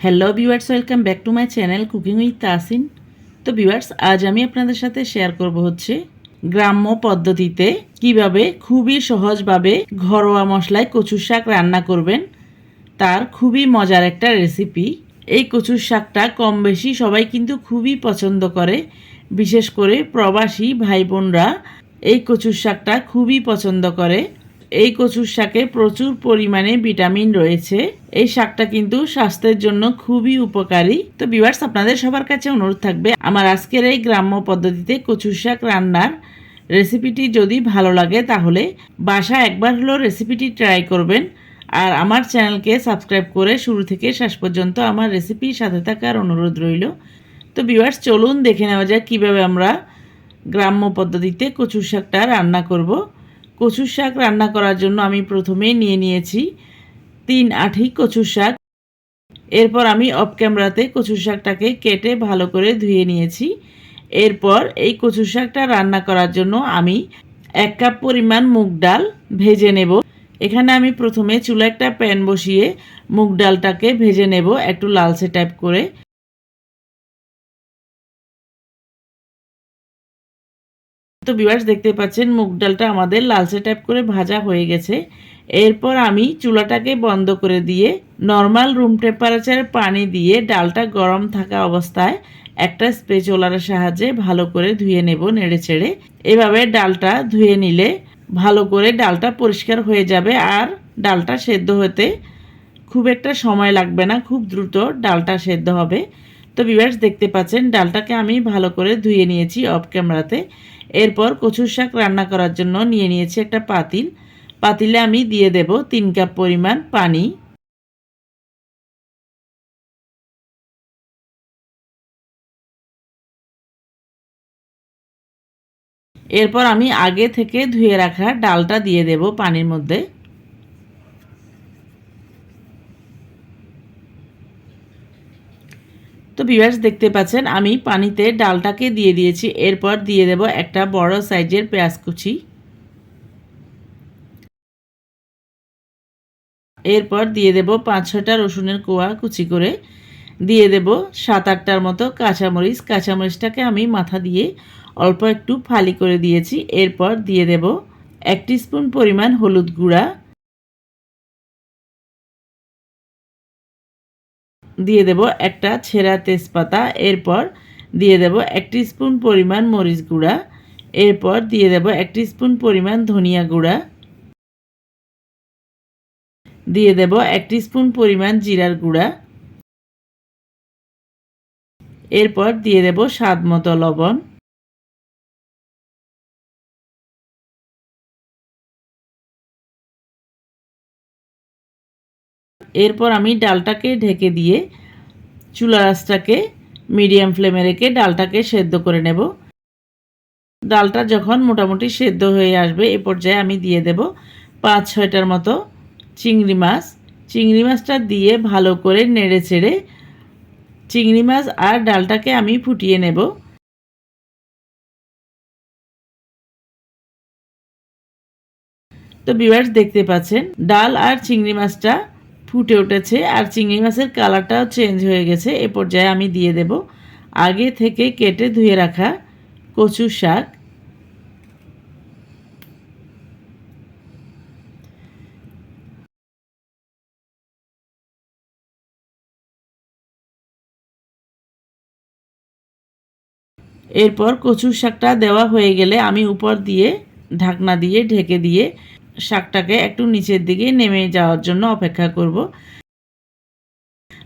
Hello viewers welcome back to my channel cooking with Tasin তো viewers আজ আমি আপনাদের সাথে শেয়ার করব হচ্ছে গ্রাম্য পদ্ধতিতে কীভাবে খুবই সহজভাবে ঘরোয়া মশলায় কচুর শাক রান্না করবেন। তার খুবই মজার একটা রেসিপি এই কচুর শাকটা কম বেশি সবাই কিন্তু খুবই পছন্দ করে। বিশেষ করে প্রবাসী ভাই বোনরা এই কচুর শাকটা খুবই পছন্দ করে। এই কচুর শাকে প্রচুর পরিমাণে ভিটামিন রয়েছে। এই শাকটা কিন্তু স্বাস্থ্যের জন্য খুবই উপকারী। তো বিভার্স আপনাদের সবার কাছে অনুরোধ থাকবে, আমার আজকের এই গ্রাম্য পদ্ধতিতে কচুর শাক রান্নার রেসিপিটি যদি ভালো লাগে, তাহলে বাসা একবার হলেও রেসিপিটি ট্রাই করবেন। আর আমার চ্যানেলকে সাবস্ক্রাইব করে শুরু থেকে শেষ পর্যন্ত আমার রেসিপির সাথে থাকার অনুরোধ রইল। তো বিভার্স চলুন দেখে নেওয়া যাক কীভাবে আমরা গ্রাম্য পদ্ধতিতে কচুর শাকটা রান্না করব। কচুর শাক রান্না করার জন্য আমি প্রথমে নিয়ে নিয়েছি তিন আঠি কচুর শাক। এরপর আমি অফ ক্যামেরাতে কচুর শাকটাকে কেটে ভালো করে ধুয়ে নিয়েছি। এরপর এই কচুর শাকটা রান্না করার জন্য আমি এক কাপ পরিমাণ মুগ ডাল ভেজে নেব। এখানে আমি প্রথমে চুলা একটা প্যান বসিয়ে মুগ ডালটাকে ভেজে নেব একটু লালচে টাইপ করে। তো বিবাস দেখতে পাচ্ছেন, মুগ ডালটা আমাদের লালচে টাইপ করে ভাজা হয়ে গেছে। এরপর আমি চুলাটাকে বন্ধ করে দিয়ে নর্মাল রুম টেম্পারেচারে পানি দিয়ে ডালটা গরম থাকা অবস্থায় একটা স্পেচোলারের সাহায্যে ভালো করে ধুয়ে নেব নেড়ে ছেড়ে এভাবে ডালটা ধুয়ে নিলে ভালো করে ডালটা পরিষ্কার হয়ে যাবে আর ডালটা সেদ্ধ হতে খুব একটা সময় লাগবে না, খুব দ্রুত ডালটা সেদ্ধ হবে। তো বিভার্স দেখতে পাচ্ছেন, ডালটাকে আমি ভালো করে ধুয়ে নিয়েছি অফ ক্যামেরাতে এরপর কচুর শাক রান্না করার জন্য নিয়ে নিয়েছি একটা পাতিল। পাতিলে আমি দিয়ে দেব তিন কাপ পরিমাণ পানি। এরপর আমি আগে থেকে ধুয়ে রাখা ডালটা দিয়ে দেব পানির মধ্যে। তো বিভার্স দেখতে পাচ্ছেন, আমি পানিতে ডালটাকে দিয়ে দিয়েছি। এরপর দিয়ে দেব একটা বড় সাইজের পেঁয়াজ কুচি। এরপর দিয়ে দেব পাঁচ ছটা রসুনের কোয়া কুচি করে। দিয়ে দেব সাত আটটার মতো কাঁচামরিচ। কাঁচামরিচটাকে আমি মাথা দিয়ে অল্প একটু ফালি করে দিয়েছি। এরপর দিয়ে দেব এক স্পুন পরিমাণ হলুদ গুঁড়া। দিয়ে দেব একটা ছেঁড়া তেজপাতা, এরপর দিয়ে দেব এক স্পুন পরিমাণ মরিচ গুঁড়া, এরপর দিয়ে দেব এক স্পুন পরিমাণ ধনিয়া গুঁড়া, দিয়ে দেব এক স্পুন পরিমাণ জিরার গুঁড়া, এরপর দিয়ে দেব স্বাদ মতো লবণ এরপর আমি ডালটাকে ঢেকে দিয়ে চুলা রাসটাকে মিডিয়াম ফ্লেমে রেখে ডালটাকে সেদ্ধ করে নেব। ডালটা যখন মোটামুটি সেদ্ধ হয়ে আসবে, এ পর্যায়ে আমি দিয়ে দেব পাঁচ ছয়টার মতো চিংড়ি মাছ। চিংড়ি মাছটা দিয়ে ভালো করে নেড়ে চেড়ে চিংড়ি মাছ আর ডালটাকে আমি ফুটিয়ে নেব। তো বিভার্স দেখতে পাচ্ছেন, ডাল আর চিংড়ি মাছটা ফুটে উঠেছে আর চিংড়ি মাছের কালারটাও চেঞ্জ হয়ে গেছে। এ পর্যায়ে আমি দিয়ে দেব আগে থেকে কেটে ধুয়ে রাখা কচু শাক। এরপর কচুর শাকটা দেওয়া হয়ে গেলে আমি উপর দিয়ে ঢাকনা দিয়ে ঢেকে দিয়ে শাকটাকে একটু নিচের দিকে নেমে যাওয়ার জন্য অপেক্ষা করব।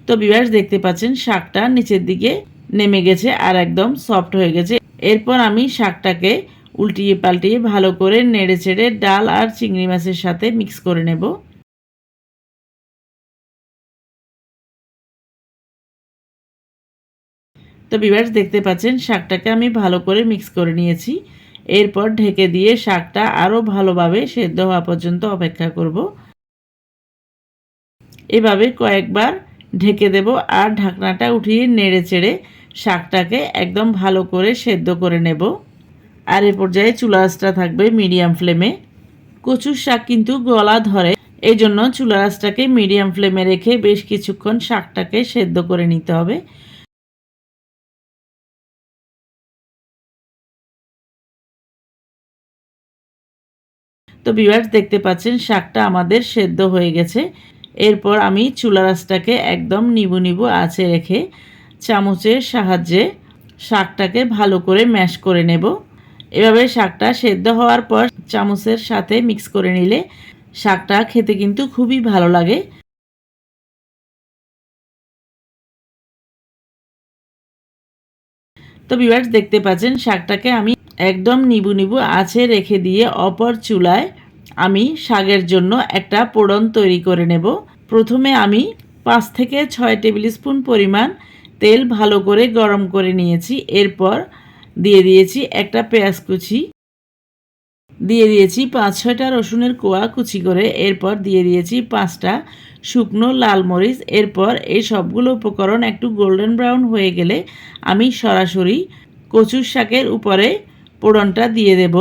তো বিবাস দেখতে পাচ্ছেন শাকটা নিচের দিকে নেমে গেছে আর একদম সফট হয়ে গেছে। এরপর আমি শাকটাকে উল্টিয়ে পাল্টিয়ে ভালো করে নেড়ে চেড়ে ডাল আর চিংড়ি মাছের সাথে মিক্স করে নেব। তো বিভার্স দেখতে পাচ্ছেন শাকটাকে আমি ভালো করে মিক্স করে নিয়েছি। এরপর ঢেকে দিয়ে শাকটা আরও ভালোভাবে সেদ্ধ হওয়া পর্যন্ত অপেক্ষা করব। এভাবে কয়েকবার ঢেকে দেব আর ঢাকনাটা উঠিয়ে নেড়ে চেড়ে শাকটাকে একদম ভালো করে সেদ্ধ করে নেব। আর এ পর্যায়ে চুলাসটা থাকবে মিডিয়াম ফ্লেমে। কচুর শাক কিন্তু গলা ধরে, এই জন্য চুলা রাসটাকে মিডিয়াম ফ্লেমে রেখে বেশ কিছুক্ষণ শাকটাকে সেদ্ধ করে নিতে হবে। তো বিভার্স দেখতে পাচ্ছেন, শাকটা আমাদের সেদ্ধ হয়ে গেছে। এরপর আমি চুলা রাসটাকে একদম নিবু নিবু আঁচে রেখে চামচের সাহায্যে শাকটাকে ভালো করে ম্যাশ করে নেব। এভাবে শাকটা সেদ্ধ হওয়ার পর চামচের সাথে মিক্স করে নিলে শাকটা খেতে কিন্তু খুবই ভালো লাগে। তো বিভার্স দেখতে পাচ্ছেন, শাকটাকে আমি একদম নিবু নিবু আছে রেখে দিয়ে অপর চুলায় আমি শাকের জন্য একটা পোড়ন তৈরি করে নেব। প্রথমে আমি পাঁচ থেকে ছয় টেবিল স্পুন পরিমাণ তেল ভালো করে গরম করে নিয়েছি। এরপর দিয়ে দিয়েছি একটা পেঁয়াজ কুচি। দিয়ে দিয়েছি পাঁচ ছয়টা রসুনের কোয়া কুচি করে। এরপর দিয়ে দিয়েছি পাঁচটা শুকনো লাল মরিচ। এরপর এই সবগুলো উপকরণ একটু গোল্ডেন ব্রাউন হয়ে গেলে আমি সরাসরি কচুর শাকের উপরে পোড়নটা দিয়ে দেব।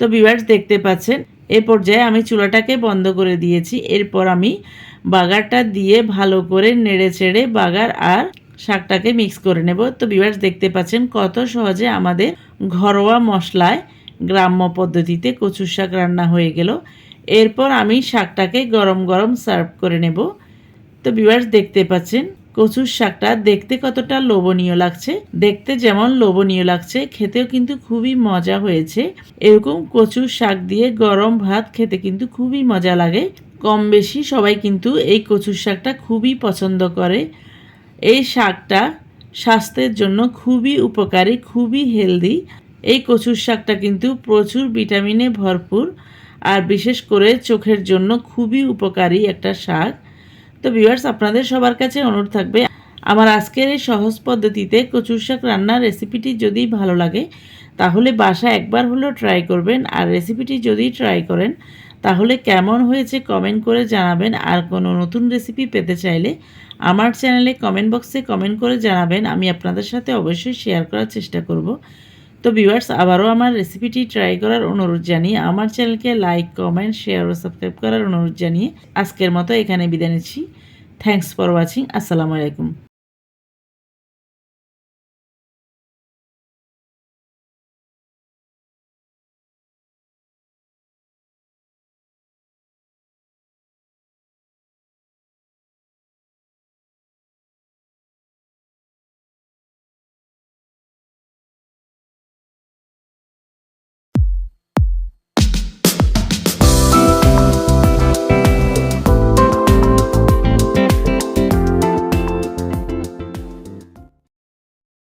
তো বিভার্স দেখতে পাচ্ছেন, এ পর্যায়ে আমি চুলাটাকে বন্ধ করে দিয়েছি। এরপর আমি বাগারটা দিয়ে ভালো করে নেড়ে চেড়ে বাগার আর শাকটাকে মিক্স করে নেব। তো বিভার্স দেখতে পাচ্ছেন কত সহজে আমাদের ঘরোয়া মশলায় গ্রাম্য পদ্ধতিতে কচুর শাক রান্না হয়ে গেল। এরপর আমি শাকটাকে গরম গরম সার্ভ করে নেব। তো বিভার্স দেখতে পাচ্ছেন, কচুর শাকটা দেখতে কতটা লোভনীয় লাগছে। দেখতে যেমন লোভনীয় লাগছে, খেতেও কিন্তু খুবই মজা হয়েছে। এরকম কচুর শাক দিয়ে গরম ভাত খেতে কিন্তু খুবই মজা লাগে। কম বেশি সবাই কিন্তু এই কচুর শাকটা খুবই পছন্দ করে। এই শাকটা স্বাস্থ্যের জন্য খুবই উপকারী, খুবই হেলদি। এই কচুর শাকটা কিন্তু প্রচুর ভিটামিনে ভরপুর আর বিশেষ করে চোখের জন্য খুবই উপকারী একটা শাক। তো ভিউয়ার্স আপনাদের সবার কাছে অনুরোধ থাকবে, আমার আজকের এই সহজ পদ্ধতিতে কচুর শাক রান্নার রেসিপিটি যদি ভালো লাগে, তাহলে বাসা একবার হলেও ট্রাই করবেন। আর রেসিপিটি যদি ট্রাই করেন, তাহলে কেমন হয়েছে কমেন্ট করে জানাবেন। আর কোনো নতুন রেসিপি পেতে চাইলে আমার চ্যানেলে কমেন্ট বক্সে কমেন্ট করে জানাবেন। আমি আপনাদের সাথে অবশ্যই শেয়ার করার চেষ্টা করব। তো ভিউয়ার্স আবারও আমার রেসিপিটি ট্রাই করার অনুরোধ জানিয়ে, আমার চ্যানেলকে লাইক কমেন্ট শেয়ার ও সাবস্ক্রাইব করার অনুরোধ জানিয়ে আজকের মতো এখানে বিদায় নিচ্ছি। থ্যাংকস ফর ওয়াচিং আসসালামু আলাইকুম